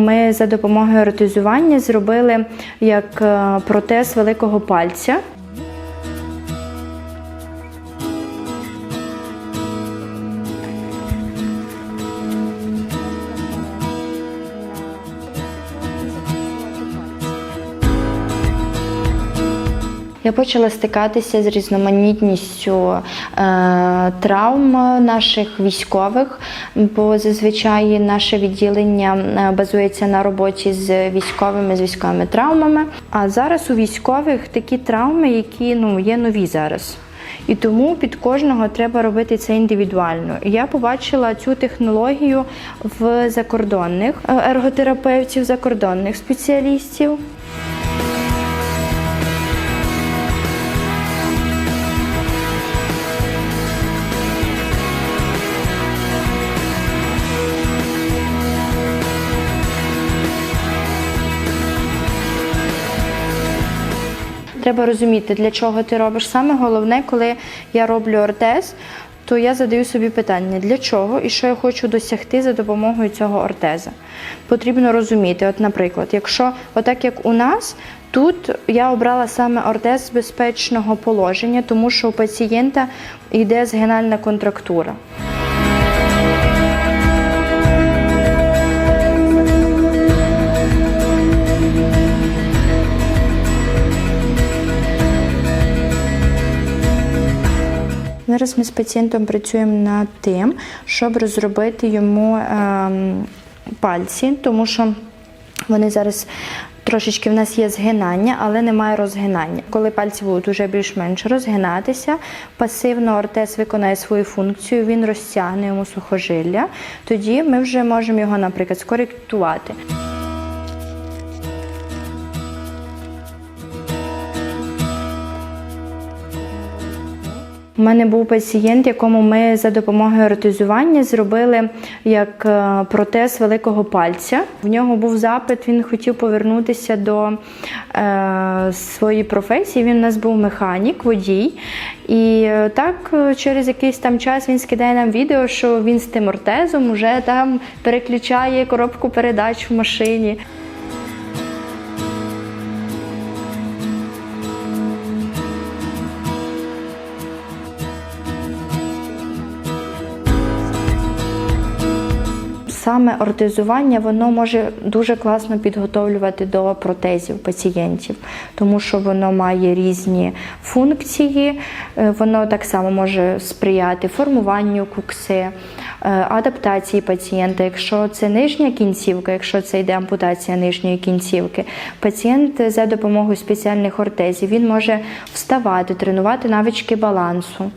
Ми за допомогою ротизування зробили як е, протез великого пальця. Я почала стикатися з різноманітністю е, травм наших військових, бо зазвичай наше відділення е, базується на роботі з військовими, з військовими травмами. А зараз у військових такі травми, які ну, є нові зараз. І тому під кожного треба робити це індивідуально. Я побачила цю технологію в закордонних е, ерготерапевтів, закордонних спеціалістів. Треба розуміти, для чого ти робиш. Саме головне, коли я роблю ортез, то я задаю собі питання, для чого і що я хочу досягти за допомогою цього ортеза. Потрібно розуміти, от, наприклад, якщо отак як у нас. Тут я обрала саме ортез з безпечного положення, тому що у пацієнта йде згинальна контрактура. Зараз ми з пацієнтом працюємо над тим, щоб розробити йому ем, пальці, тому що вони зараз трошечки в нас є згинання, але немає розгинання. Коли пальці будуть вже більш-менш розгинатися, пасивно ортез виконає свою функцію, він розтягне йому сухожилля. Тоді ми вже можемо його, наприклад, скоректувати. У мене був пацієнт, якому ми за допомогою ортезування зробили як е, протез великого пальця. В нього був запит, він хотів повернутися до е, своєї професії. Він у нас був механік, водій. І е, так е, через якийсь там час він скидає нам відео, що він з тим ортезом вже там переключає коробку передач в машині. Саме ортезування воно може дуже класно підготовлювати до протезів пацієнтів, тому що воно має різні функції, е, воно так само може сприяти формуванню кукси, е, адаптації пацієнта. Якщо це нижня кінцівка, якщо це йде ампутація нижньої кінцівки, пацієнт за допомогою спеціальних ортезів він може вставати, тренувати навички балансу.